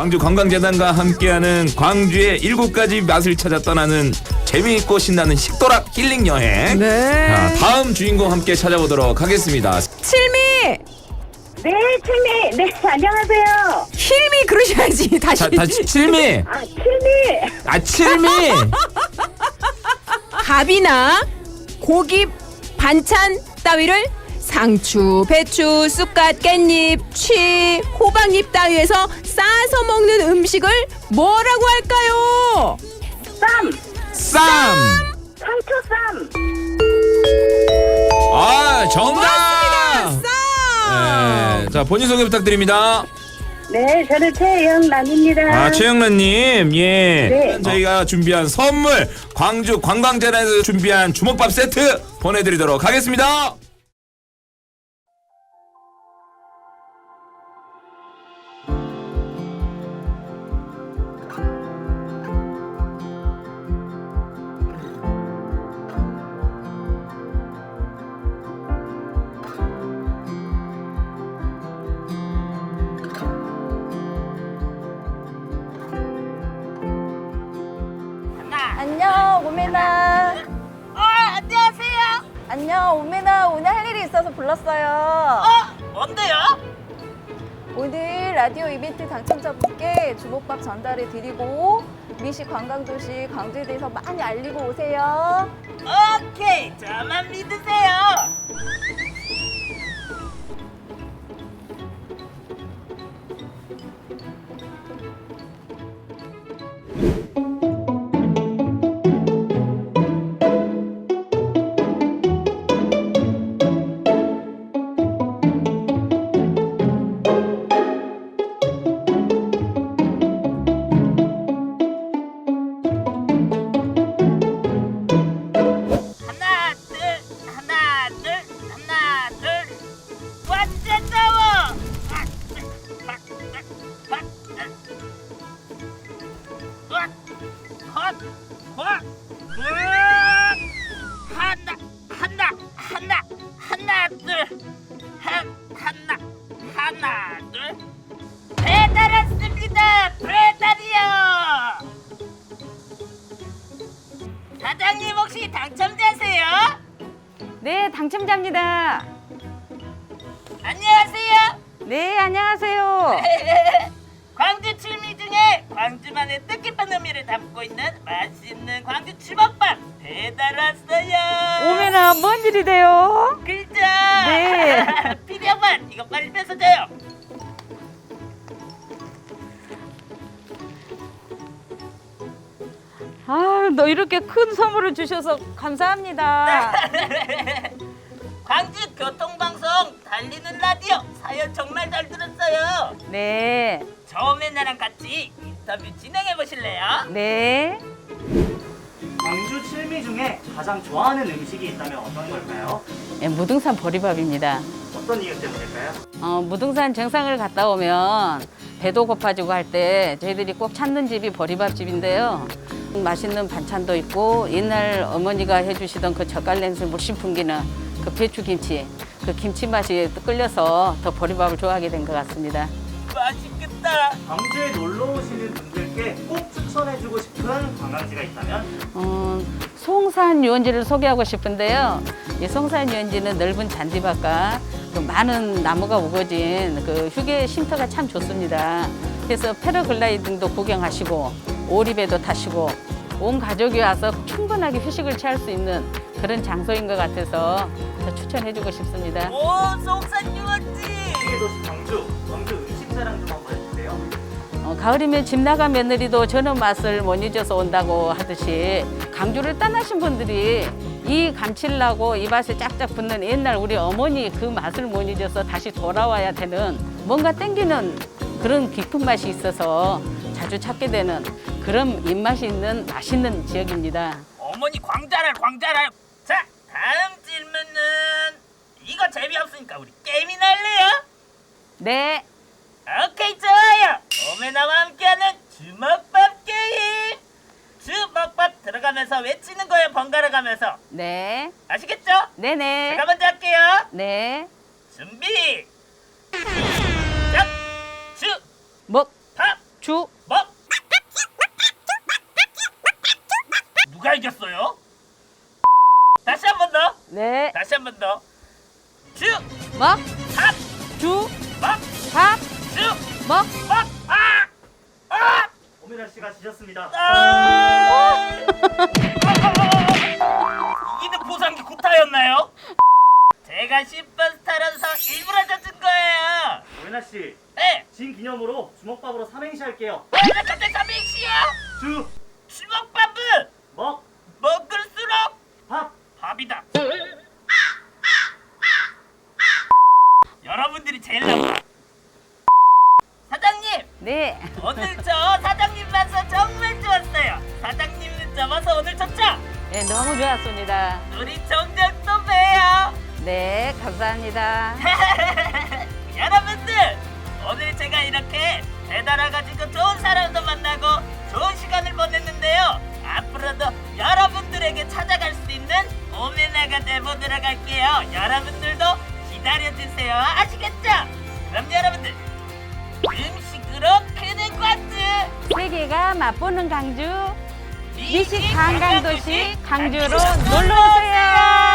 광주 관광재단과 함께하는 광주의 일곱 가지 맛을 찾아 떠나는 재미있고 신나는 식도락 힐링 여행. 네. 자, 다음 주인공 함께 찾아보도록 하겠습니다. 칠미 네, 칠미. 네, 안녕하세요. 힐미 그러셔야지 다시. 자, 다시 칠미. 아, 칠미. 아, 칠미. 밥이나 고기 반찬 따위를 상추, 배추, 쑥갓, 깻잎, 취, 호박잎 따위에서 싸서 먹는 음식을 뭐라고 할까요? 쌈. 쌈. 상추쌈. 아, 정답. 쌈. 네, 자, 본인 소개 부탁드립니다. 네, 저는 최영란입니다. 아, 최영란님, 예. 네. 저희가 준비한 선물, 광주 관광재단에서 준비한 주먹밥 세트 보내드리도록 하겠습니다. 안녕 오메나. 오늘 할 일이 있어서 불렀어요. 어, 뭔데요? 오늘 라디오 이벤트 당첨자분께 주먹밥 전달해 드리고 미시 관광도시 광주에 대해서 많이 알리고 오세요. 오케이, 저만 믿으세요. 하나, 둘. 배달 왔습니다. 배달이요. 사장님 혹시 당첨자세요? 네 당첨자입니다 안녕하세요. 네 안녕하세요 광주 칠미 중에 광주만의 뜻깊은 의미를 담고 있는 맛있는 광주 주먹밥 배달 왔어요. 오메나 뭔 일이 돼요? 글자. 네. 이거 빨리 뺏어줘요. 아 너 이렇게 큰 선물을 주셔서 감사합니다 광주 교통방송 달리는 라디오 사연 정말 잘 들었어요. 네 처음에 나랑 같이 인터뷰 진행해 보실래요? 네. 광주 칠미 중에 가장 좋아하는 음식이 있다면 어떤 걸까요? 예, 무등산 보리밥입니다. 어떤 이유 때문일까요? 어, 무등산 정상을 갔다 오면 배도 고파지고 할 때 저희들이 꼭 찾는 집이 보리밥 집인데요. 맛있는 반찬도 있고 옛날 어머니가 해주시던 그 젓갈 냄새 물씬 풍기는 그 배추김치 그 김치 맛이 끌려서 더 보리밥을 좋아하게 된 것 같습니다. 맛있 겠다. 광주에 놀러 오시는 분들께 꼭 추천해주고 싶은 관광지가 있다면? 어, 송산 유원지를 소개하고 싶은데요. 이 송산 유원지는 넓은 잔디밭과 그 많은 나무가 우거진 그 휴게 쉼터가 참 좋습니다. 그래서 패러글라이딩도 구경하시고 오리배도 타시고 온 가족이 와서 충분하게 휴식을 취할 수 있는 그런 장소인 것 같아서 더 추천해주고 싶습니다. 오, 속산 유원지. 세계 도시 광주, 광주 음식 자랑 좀 한번. 어, 가을이면 집 나간 며느리도 저는 맛을 못 잊어서 온다고 하듯이 강주를 떠나신 분들이 이 감칠나고 입맛에 짝짝 붙는 옛날 우리 어머니 그 맛을 못 잊어서 다시 돌아와야 되는 뭔가 땡기는 그런 깊은 맛이 있어서 자주 찾게 되는 그런 입맛이 있는 맛있는 지역입니다. 어머니 광자랄 광자랄. 자, 다음 질문은 이거 재미없으니까 우리 게임이나 할래요? 네. 오케이 좋아요. 오메나와 함께하는 주먹밥 게임. 주먹밥 들어가면서 외치는 거예요 번갈아 가면서. 네. 아시겠죠? 네네. 제가 먼저 할게요. 네. 준비. 시작. 주. 먹. 밥. 주, 뭐? 누가 이겼어요? 다시 한 번 더. 네, 다시 한 번 더. 주, 먹, 밥, 주, 밥, 밥, 아! 아! 오미라 씨가 지셨습니다. 아! 이기는 보상기 구타였나요? 제가 10번 스타라서 일부러 젖은 거예요. 오미라 씨, 네. 진 기념으로 주먹밥으로 삼행시 할게요. 왜 갑자기 삼행시야? 주, 주먹밥은 먹, 먹을수록 밥. 밥이다. 여러분들이 제일 나빠. 사장님, 네, 오늘 저 사장님 봐서 정말 좋았어요. 사장님은 잡아서 오늘 좋죠? 네, 너무 좋았습니다. 우리 종종 또 봬요. 네, 감사합니다. 여러분들 오늘 제가 이렇게 배달와가지고 좋은 사람도 만나고 좋은 시간을 보냈는데요 앞으로도 여러분들에게 찾아갈 수 있는 오메나가 돼보도록 할게요 여러분들도 기다려주세요 아시겠죠? 그럼 여러분들 음식으로 크는 관주 세계가 맛보는 강주, 미식 미식 관광도시 강주로 놀러 오세요.